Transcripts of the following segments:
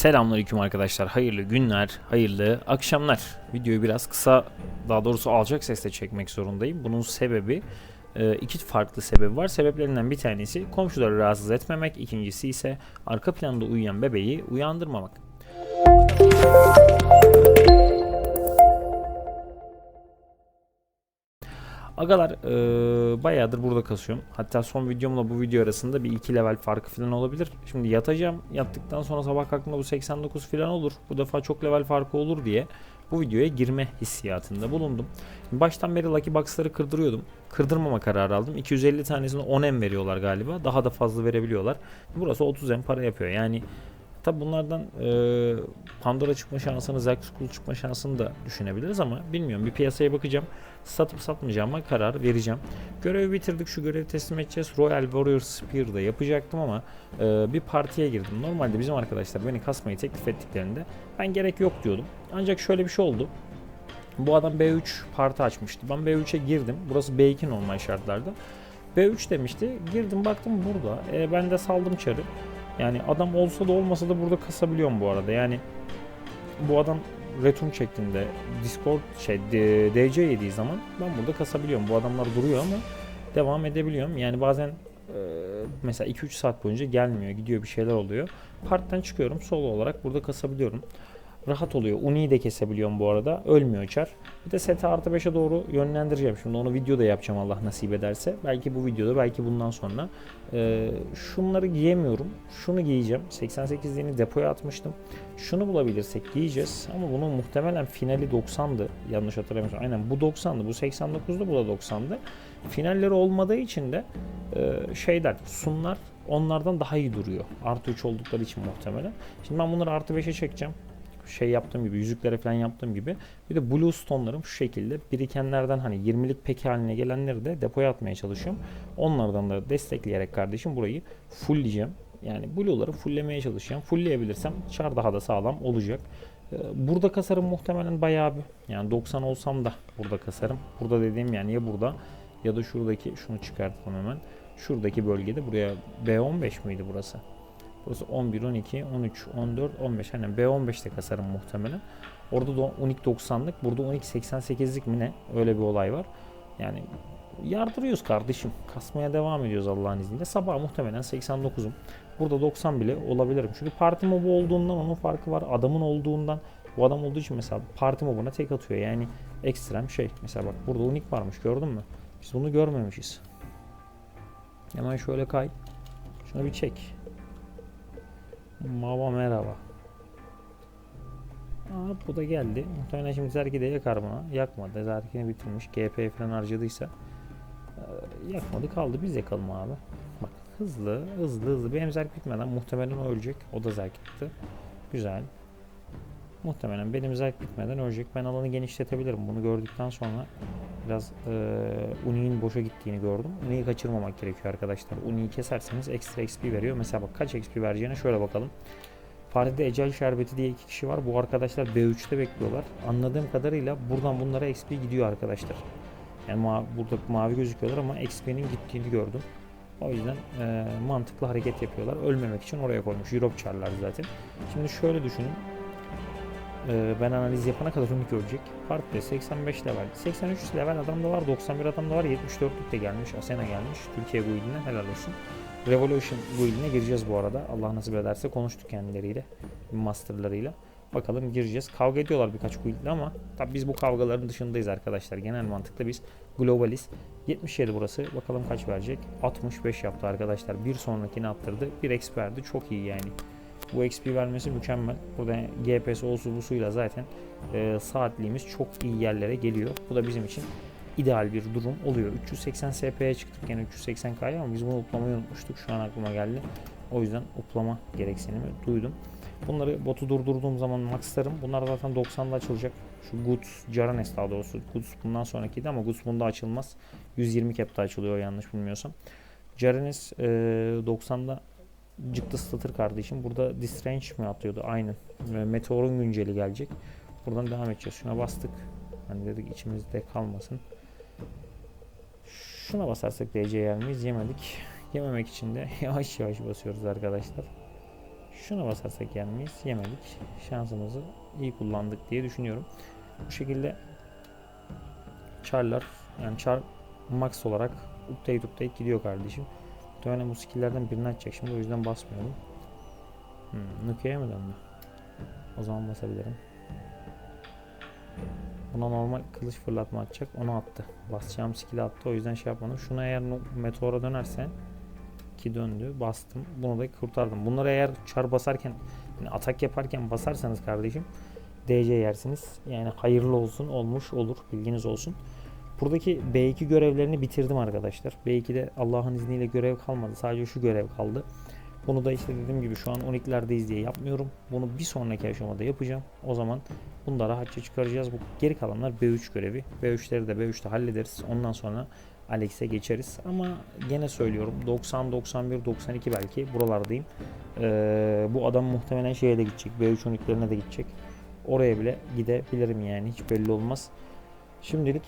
Selamünaleyküm arkadaşlar. Hayırlı günler, hayırlı akşamlar. Videoyu biraz kısa, daha doğrusu alacak sesle çekmek zorundayım. Bunun sebebi e, iki farklı sebebi var. Sebeplerinden bir tanesi komşuları rahatsız etmemek, ikincisi ise arka planda uyuyan bebeği uyandırmamak. Agalar eee bayağıdır burada kasıyorum. Hatta son videomla bu video arasında bir iki level farkı falan olabilir. Şimdi yatacağım. Yattıktan sonra sabah kalktığımda bu 89 falan olur. Bu defa çok level farkı olur diye bu videoya girme hissiyatında bulundum. Baştan beri Lucky Box'ları kırdırıyordum. Kırdırmama kararı aldım. 250 tanesini 10M veriyorlar galiba. Daha da fazla verebiliyorlar. Burası 30M para yapıyor. Yani Tabi bunlardan e, Pandora çıkma şansını, Zack School çıkma şansını da düşünebiliriz ama bilmiyorum. Bir piyasaya bakacağım. Satıp satmayacağıma karar vereceğim. Görevi bitirdik. Şu görevi teslim edeceğiz. Royal Warrior Spear'da yapacaktım ama e, bir partiye girdim. Normalde bizim arkadaşlar beni kasmayı teklif ettiklerinde ben gerek yok diyordum. Ancak şöyle bir şey oldu. Bu adam B3 parti açmıştı. Ben B3'e girdim. Burası B2 normal şartlarda. B3 demişti. Girdim baktım burada. E, ben de saldım çarı. Yani adam olsa da olmasa da burada kasabiliyorum bu arada. Yani bu adam return şeklinde Discord şey DC yediği zaman ben burada kasabiliyorum. Bu adamlar duruyor ama devam edebiliyorum. Yani bazen e, mesela 2-3 saat boyunca gelmiyor, gidiyor bir şeyler oluyor. Part'tan çıkıyorum, solo olarak burada kasabiliyorum rahat oluyor. Uni'yi de kesebiliyorum bu arada. Ölmüyor çar. Bir de sete artı 5'e doğru yönlendireceğim. Şimdi onu videoda yapacağım Allah nasip ederse. Belki bu videoda belki bundan sonra. Ee, şunları giyemiyorum. Şunu giyeceğim. 88'liğini depoya atmıştım. Şunu bulabilirsek giyeceğiz. Ama bunun muhtemelen finali 90'dı. Yanlış hatırlamıyorsam. Aynen bu 90'dı. Bu 89'du. Bu da 90'dı. Finalleri olmadığı için de e, şeyler sunlar onlardan daha iyi duruyor. Artı 3 oldukları için muhtemelen. Şimdi ben bunları artı 5'e çekeceğim şey yaptığım gibi yüzüklere falan yaptığım gibi bir de blue stone'larım şu şekilde birikenlerden hani 20'lik peki haline gelenleri de depoya atmaya çalışıyorum. Onlardan da destekleyerek kardeşim burayı fullleyeceğim. Yani blue'ları fulllemeye çalışacağım. Fullleyebilirsem char daha da sağlam olacak. Ee, burada kasarım muhtemelen bayağı bir. Yani 90 olsam da burada kasarım. Burada dediğim yani ya burada ya da şuradaki şunu çıkartalım hemen. Şuradaki bölgede buraya B15 miydi burası? Burası 11, 12, 13, 14, 15. Hani B15'te kasarım muhtemelen. Orada da 12.90'lık. Burada 12.88'lik mi ne? Öyle bir olay var. Yani yardırıyoruz kardeşim. Kasmaya devam ediyoruz Allah'ın izniyle. Sabah muhtemelen 89'um. Burada 90 bile olabilirim. Çünkü parti mobu olduğundan onun farkı var. Adamın olduğundan bu adam olduğu için mesela parti mobuna tek atıyor. Yani ekstrem şey. Mesela bak burada unik varmış gördün mü? Biz bunu görmemişiz. Hemen şöyle kay. Şunu bir çek. Mava merhaba. Aa, bu da geldi. Muhtemelen şimdi Zerki de yakar buna. Yakmadı. Zerki'ni bitirmiş. GP falan harcadıysa. Ee, yakmadı kaldı. Biz yakalım abi. Bak hızlı hızlı hızlı. Benim Zerk bitmeden muhtemelen o ölecek. O da Zerk bitti. Güzel. Muhtemelen benim zevk bitmeden ölecek. Ben alanı genişletebilirim. Bunu gördükten sonra biraz e, Uni'nin boşa gittiğini gördüm. Uni'yi kaçırmamak gerekiyor arkadaşlar. Uni'yi keserseniz ekstra XP veriyor. Mesela bak kaç XP vereceğine şöyle bakalım. Partide Ecel Şerbeti diye iki kişi var. Bu arkadaşlar B3'te bekliyorlar. Anladığım kadarıyla buradan bunlara XP gidiyor arkadaşlar. Yani ma burada mavi gözüküyorlar ama XP'nin gittiğini gördüm. O yüzden e, mantıklı hareket yapıyorlar. Ölmemek için oraya koymuş. Europe çarlar zaten. Şimdi şöyle düşünün. Ee, ben analiz yapana kadar Unique ölecek. Park'te 85 level. 83 level adam da var. 91 adam da var. 74'lük de gelmiş. Asena gelmiş. Türkiye guildine helal olsun. Revolution guildine gireceğiz bu arada. Allah nasip ederse konuştuk kendileriyle. Masterlarıyla. Bakalım gireceğiz. Kavga ediyorlar birkaç guildle ama tabi biz bu kavgaların dışındayız arkadaşlar. Genel mantıkla biz globaliz. 77 burası. Bakalım kaç verecek. 65 yaptı arkadaşlar. Bir sonrakini attırdı. Bir experdi. Çok iyi yani. Bu XP vermesi mükemmel. Burada GPS olsu busuyla zaten e, saatliğimiz çok iyi yerlere geliyor. Bu da bizim için ideal bir durum oluyor. 380 SP'ye çıktık yani 380K'ya ama biz bunu uplamayı unutmuştuk. Şu an aklıma geldi. O yüzden uplama gereksinimi duydum. Bunları botu durdurduğum zaman maxlarım. Bunlar zaten 90'da açılacak. Şu Goods, Jaranes daha doğrusu. Goods bundan sonrakiydi ama Goods bunda açılmaz. 120 cap'ta açılıyor yanlış bilmiyorsam. Jaranes e, 90'da Cıktı statır kardeşim. Burada Distrange mi atıyordu? Aynen. Meteor'un günceli gelecek. Buradan devam edeceğiz. Şuna bastık. Hani dedik içimizde kalmasın. Şuna basarsak DC yer miyiz? Yemedik. Yememek için de yavaş yavaş basıyoruz arkadaşlar. Şuna basarsak yer miyiz? Yemedik. Şansımızı iyi kullandık diye düşünüyorum. Bu şekilde charlar yani char max olarak update update gidiyor kardeşim. Muhtemelen bu skill'lerden birini açacak şimdi o yüzden basmıyorum. Hmm, Nuke'ye mi döndü? O zaman basabilirim. Buna normal kılıç fırlatma atacak. Onu attı. Basacağım skill'i attı. O yüzden şey yapmadım. Şuna eğer meteora dönerse ki döndü. Bastım. Bunu da kurtardım. Bunları eğer çar basarken yani atak yaparken basarsanız kardeşim DC yersiniz. Yani hayırlı olsun olmuş olur. Bilginiz olsun. Buradaki B2 görevlerini bitirdim arkadaşlar. B2'de Allah'ın izniyle görev kalmadı. Sadece şu görev kaldı. Bunu da işte dediğim gibi şu an 12'lerdeyiz diye yapmıyorum. Bunu bir sonraki aşamada yapacağım. O zaman bunu da rahatça çıkaracağız. Bu geri kalanlar B3 görevi. B3'leri de B3'te hallederiz. Ondan sonra Alex'e geçeriz. Ama gene söylüyorum 90, 91, 92 belki buralardayım. Ee, bu adam muhtemelen şeye de gidecek. B3 12'lerine de gidecek. Oraya bile gidebilirim yani hiç belli olmaz. Şimdilik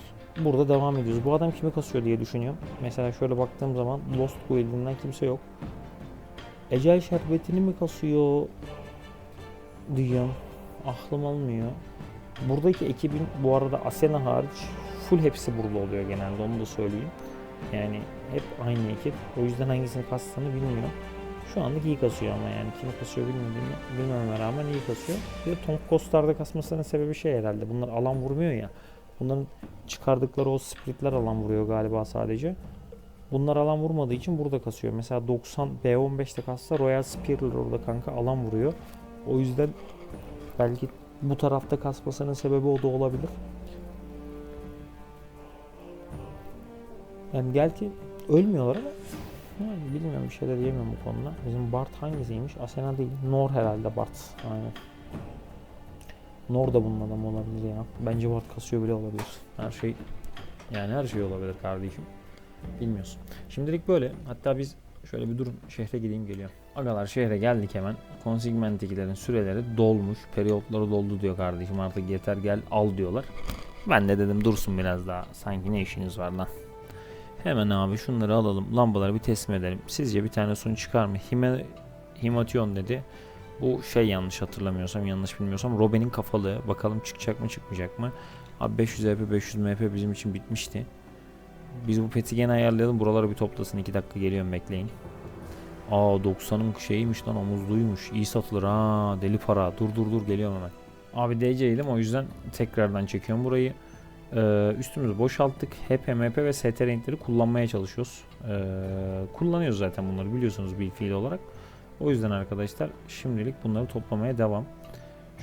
burada devam ediyoruz. Bu adam kimi kasıyor diye düşünüyorum. Mesela şöyle baktığım zaman Lost Guild'inden kimse yok. Ecel şerbetini mi kasıyor diyorum. Aklım almıyor. Buradaki ekibin bu arada Asena hariç full hepsi burada oluyor genelde onu da söyleyeyim. Yani hep aynı ekip. O yüzden hangisini kastığını bilmiyor. Şu anlık iyi kasıyor ama yani kimi kasıyor bilmediğimi bilmeme rağmen iyi kasıyor. Bir de Tom Costar'da kasmasının sebebi şey herhalde. Bunlar alan vurmuyor ya. Bunların çıkardıkları o splitler alan vuruyor galiba sadece. Bunlar alan vurmadığı için burada kasıyor. Mesela 90 B15'te kassa Royal Spear'lar orada kanka alan vuruyor. O yüzden belki bu tarafta kasmasının sebebi o da olabilir. Yani belki ölmüyorlar ama yani bilmiyorum bir şey de diyemiyorum bu konuda. Bizim Bart hangisiymiş? Asena değil. Nor herhalde Bart. Aynen. Nor da bunun adamı olabilir ya. Bence Bart kasıyor bile olabilir. Her şey yani her şey olabilir kardeşim. Bilmiyorsun. Şimdilik böyle. Hatta biz şöyle bir durun şehre gideyim geliyor. Agalar şehre geldik hemen. Consignment'tekilerin süreleri dolmuş. Periyotları doldu diyor kardeşim. Artık yeter gel al diyorlar. Ben de dedim dursun biraz daha. Sanki ne işiniz var lan. Hemen abi şunları alalım. Lambaları bir teslim edelim. Sizce bir tane sun çıkar mı? Hime, Himation dedi. Bu şey yanlış hatırlamıyorsam, yanlış bilmiyorsam Robin'in kafalığı. Bakalım çıkacak mı çıkmayacak mı? Abi 500 EP 500 MP bizim için bitmişti. Biz bu peti gene ayarlayalım. Buraları bir toplasın. 2 dakika geliyorum bekleyin. Aa 90'ın şeyiymiş lan omuzluymuş. İyi satılır ha deli para. Dur dur dur geliyorum hemen. Abi DC'ydim o yüzden tekrardan çekiyorum burayı. Ee, üstümüzü boşalttık. HP, MP ve ST renkleri kullanmaya çalışıyoruz. Ee, kullanıyoruz zaten bunları biliyorsunuz bir fiil olarak. O yüzden arkadaşlar şimdilik bunları toplamaya devam.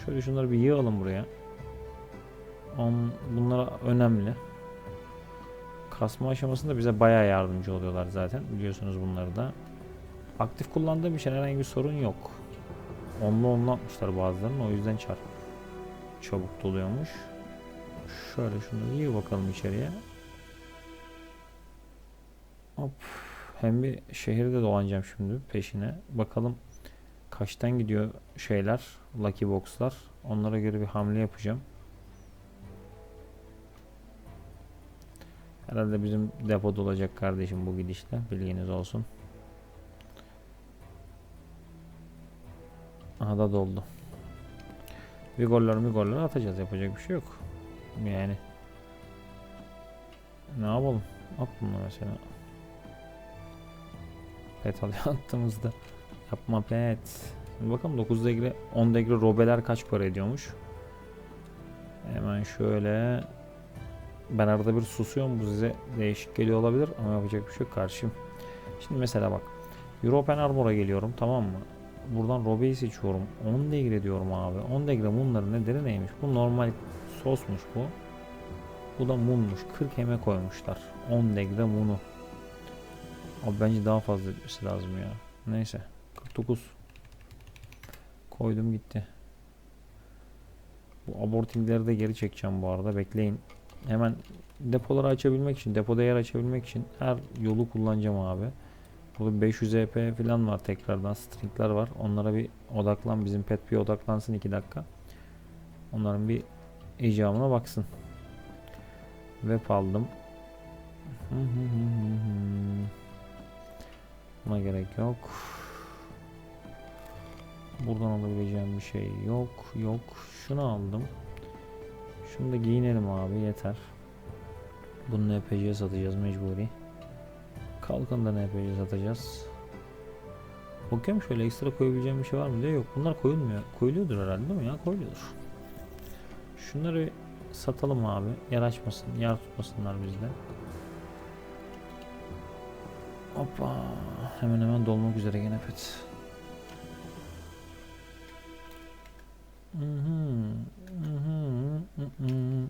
Şöyle şunları bir yığalım buraya. Bunlara önemli. Kasma aşamasında bize bayağı yardımcı oluyorlar zaten. Biliyorsunuz bunları da. Aktif kullandığım için herhangi bir sorun yok. Onlu onlu atmışlar bazılarını o yüzden çar. Çabuk doluyormuş. Şöyle şunu iyi bakalım içeriye. Hop. Hem bir şehirde dolanacağım şimdi peşine. Bakalım kaçtan gidiyor şeyler, Lucky Box'lar. Onlara göre bir hamle yapacağım. Herhalde bizim depoda olacak kardeşim bu gidişle. Bilginiz olsun. Aha da doldu. Vigorları migorları atacağız. Yapacak bir şey yok. Yani. Ne yapalım? At bunu mesela. Pet alıyor attığımızda. Yapma pet. Bakalım 9 degre 10 degre robeler kaç para ediyormuş. Hemen şöyle ben arada bir susuyorum bu size değişik geliyor olabilir ama yapacak bir şey yok karşıyım. Şimdi mesela bak European Armor'a geliyorum tamam mı? Buradan Robe'yi seçiyorum. 10 degre diyorum abi. 10 degre bunların nedeni neymiş? Bu normal sosmuş bu. Bu da munmuş. 40 eme koymuşlar. 10 degre munu. Abi bence daha fazla etmesi lazım ya. Neyse. 49. Koydum gitti. Bu abortingleri de geri çekeceğim bu arada. Bekleyin. Hemen depoları açabilmek için, depoda yer açabilmek için her yolu kullanacağım abi. Burada 500 EP falan var tekrardan. Stringler var. Onlara bir odaklan. Bizim pet bir odaklansın 2 dakika. Onların bir icabına baksın. Web aldım. Buna gerek yok. Buradan alabileceğim bir şey yok. Yok. Şunu aldım. Şunu da giyinelim abi yeter. Bunu NPC'ye satacağız mecburi. Kalkanı da NPC'ye satacağız. Bakıyorum şöyle ekstra koyabileceğim bir şey var mı diye yok. Bunlar koyulmuyor. Koyuluyordur herhalde değil mi ya? Koyuluyordur. Şunları satalım abi. Yer açmasın, yer tutmasınlar bizde. Hoppa. Hemen hemen dolmak üzere gene pet. Mhm, mhm, mhm.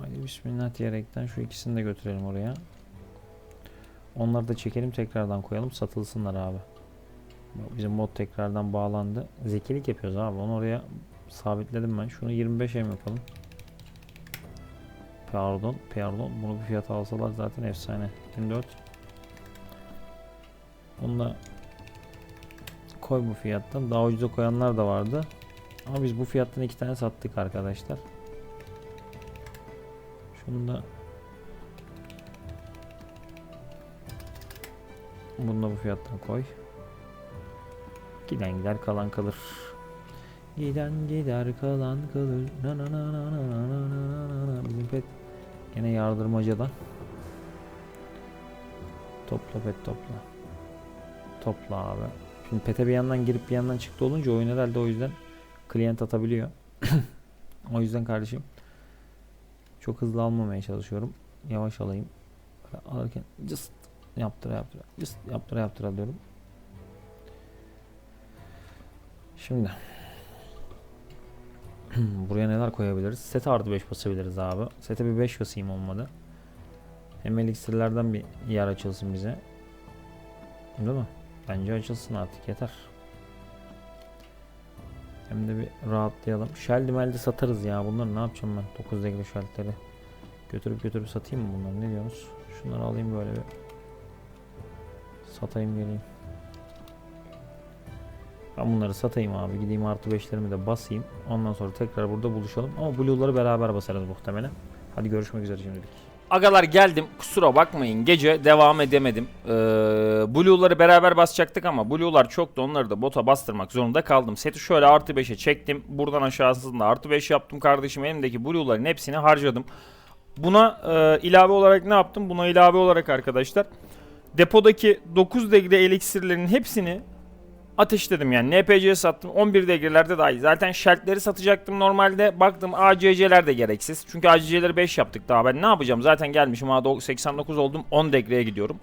Haydi bismillah diyerekten şu ikisini de götürelim oraya. Onları da çekelim tekrardan koyalım satılsınlar abi. Bizim mod tekrardan bağlandı. Zekilik yapıyoruz abi. Onu oraya sabitledim ben. Şunu 25 em yapalım. Pardon, pardon. Bunu bir fiyata alsalar zaten efsane. 24. Bunu da koy bu fiyattan. Daha ucuza koyanlar da vardı. Ama biz bu fiyattan iki tane sattık arkadaşlar. Şunu da Bunu da bu fiyattan koy. Giden gider kalan kalır. Giden gider kalan kalır. Na na na na na na na na na. Bizim pet yine yardırmacada. Topla pet topla. Topla abi. Şimdi pete bir yandan girip bir yandan çıktı olunca oyun herhalde o yüzden klient atabiliyor. o yüzden kardeşim çok hızlı almamaya çalışıyorum. Yavaş alayım. Alırken just yaptıra yaptıra just yaptıra yaptıra diyorum. Şimdi buraya neler koyabiliriz? Sete artı 5 basabiliriz abi. Sete bir 5 basayım olmadı. Hem eliksirlerden bir yer açılsın bize. Değil mi? Bence açılsın artık yeter. Hem de bir rahatlayalım. Şeldi meldi satarız ya. Bunları ne yapacağım ben? 9 degre şeltleri. Götürüp götürüp satayım mı bunları? Ne diyorsunuz? Şunları alayım böyle bir. Satayım geleyim. Ben bunları satayım abi. Gideyim artı 5'lerimi de basayım. Ondan sonra tekrar burada buluşalım. Ama blue'ları beraber basarız muhtemelen. Hadi görüşmek üzere şimdilik. Agalar geldim kusura bakmayın gece devam edemedim. Ee, Blue'ları beraber basacaktık ama Blue'lar çoktu onları da bota bastırmak zorunda kaldım. Seti şöyle artı 5'e çektim. Buradan aşağısında artı 5 yaptım kardeşim. Elimdeki Blue'ların hepsini harcadım. Buna e, ilave olarak ne yaptım? Buna ilave olarak arkadaşlar depodaki 9 degre eliksirlerin hepsini ateşledim yani. NPC'ye sattım. 11 degrelerde dahil. Zaten şeltleri satacaktım normalde. Baktım ACC'ler de gereksiz. Çünkü ACC'leri 5 yaptık daha. Ben ne yapacağım? Zaten gelmişim. Ha 89 oldum. 10 degreye gidiyorum.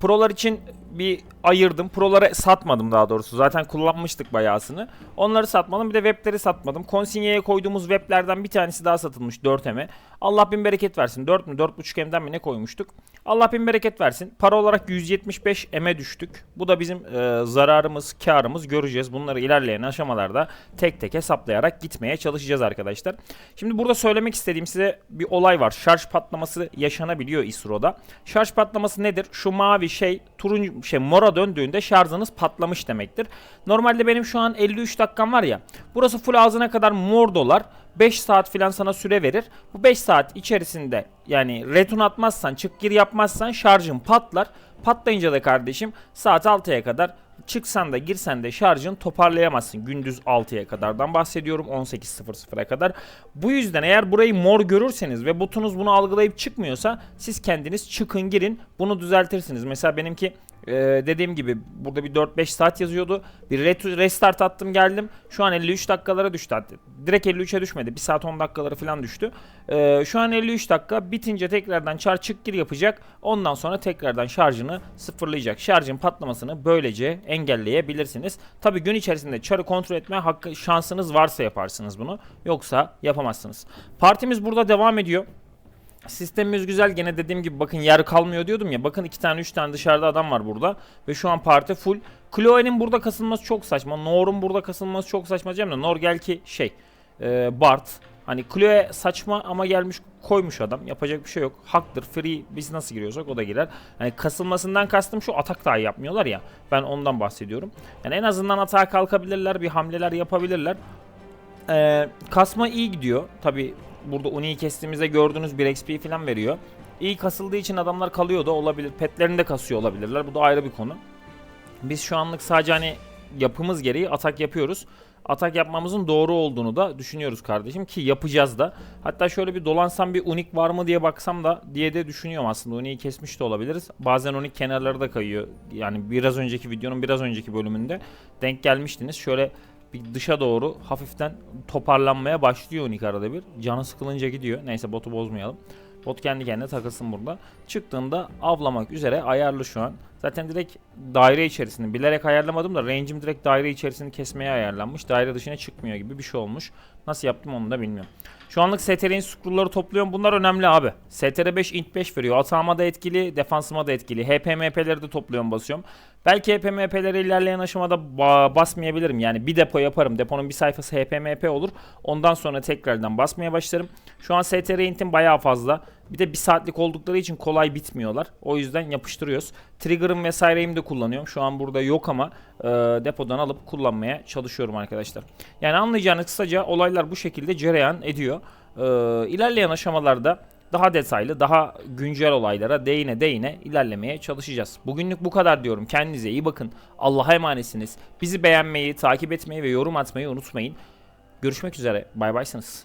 Prolar için bir ayırdım. Proları satmadım daha doğrusu. Zaten kullanmıştık bayağısını. Onları satmadım. Bir de webleri satmadım. Konsinyeye koyduğumuz weblerden bir tanesi daha satılmış 4M'e. Allah bin bereket versin. 4 mü 4.5 M'den mi ne koymuştuk? Allah bin bereket versin. Para olarak 175 M'e düştük. Bu da bizim e, zararımız, karımız göreceğiz. Bunları ilerleyen aşamalarda tek tek hesaplayarak gitmeye çalışacağız arkadaşlar. Şimdi burada söylemek istediğim size bir olay var. Şarj patlaması yaşanabiliyor İSRO'da. Şarj patlaması nedir? Şu mavi şey turuncu şey mora döndüğünde şarjınız patlamış demektir. Normalde benim şu an 53 dakikam var ya. Burası full ağzına kadar mor dolar. 5 saat filan sana süre verir. Bu 5 saat içerisinde yani return atmazsan, çık gir yapmazsan şarjın patlar. Patlayınca da kardeşim saat 6'ya kadar çıksan da girsen de şarjın toparlayamazsın. Gündüz 6'ya kadardan bahsediyorum 18.00'a kadar. Bu yüzden eğer burayı mor görürseniz ve botunuz bunu algılayıp çıkmıyorsa siz kendiniz çıkın girin bunu düzeltirsiniz. Mesela benimki ee, dediğim gibi burada bir 4-5 saat yazıyordu. Bir restart attım geldim. Şu an 53 dakikalara düştü. Direkt 53'e düşmedi. 1 saat 10 dakikaları falan düştü. Ee, şu an 53 dakika. Bitince tekrardan çar çık gir yapacak. Ondan sonra tekrardan şarjını sıfırlayacak. Şarjın patlamasını böylece engelleyebilirsiniz. Tabi gün içerisinde çarı kontrol etme hakkı şansınız varsa yaparsınız bunu. Yoksa yapamazsınız. Partimiz burada devam ediyor. Sistemimiz güzel. Gene dediğim gibi bakın yer kalmıyor diyordum ya. Bakın iki tane üç tane dışarıda adam var burada. Ve şu an parti full. Chloe'nin burada kasılması çok saçma. Nor'un burada kasılması çok saçma diyeceğim de. Nor gel ki şey. E, Bart. Hani Chloe saçma ama gelmiş koymuş adam. Yapacak bir şey yok. Haktır. Free biz nasıl giriyorsak o da girer. Hani kasılmasından kastım şu atak dahi yapmıyorlar ya. Ben ondan bahsediyorum. Yani en azından atağa kalkabilirler. Bir hamleler yapabilirler. Ee, kasma iyi gidiyor. Tabi burada Uni'yi kestiğimizde gördüğünüz bir XP falan veriyor. iyi kasıldığı için adamlar kalıyor da olabilir. Petlerini de kasıyor olabilirler. Bu da ayrı bir konu. Biz şu anlık sadece hani yapımız gereği atak yapıyoruz. Atak yapmamızın doğru olduğunu da düşünüyoruz kardeşim ki yapacağız da. Hatta şöyle bir dolansam bir unik var mı diye baksam da diye de düşünüyorum aslında. Uni'yi kesmiş de olabiliriz. Bazen unik kenarları da kayıyor. Yani biraz önceki videonun biraz önceki bölümünde denk gelmiştiniz. Şöyle bir dışa doğru hafiften toparlanmaya başlıyor unik arada bir. Canı sıkılınca gidiyor. Neyse botu bozmayalım. Bot kendi kendine takılsın burada. Çıktığında avlamak üzere ayarlı şu an. Zaten direkt daire içerisinde bilerek ayarlamadım da range'im direkt daire içerisini kesmeye ayarlanmış. Daire dışına çıkmıyor gibi bir şey olmuş. Nasıl yaptım onu da bilmiyorum. Şu anlık STR'in scroll'ları topluyorum. Bunlar önemli abi. STR 5 int 5 veriyor. Atağıma da etkili, defansıma da etkili. HPMP'leri de topluyorum basıyorum. Belki HPMP'leri ilerleyen aşamada ba- basmayabilirim. Yani bir depo yaparım. Deponun bir sayfası HPMP olur. Ondan sonra tekrardan basmaya başlarım. Şu an STR intim bayağı fazla. Bir de bir saatlik oldukları için kolay bitmiyorlar. O yüzden yapıştırıyoruz. Trigger'ım vesaireyim de kullanıyorum. Şu an burada yok ama e, depodan alıp kullanmaya çalışıyorum arkadaşlar. Yani anlayacağınız kısaca olaylar bu şekilde cereyan ediyor. E, ilerleyen aşamalarda daha detaylı, daha güncel olaylara değine değine ilerlemeye çalışacağız. Bugünlük bu kadar diyorum. Kendinize iyi bakın. Allah'a emanetsiniz. Bizi beğenmeyi, takip etmeyi ve yorum atmayı unutmayın. Görüşmek üzere. Bay baysınız.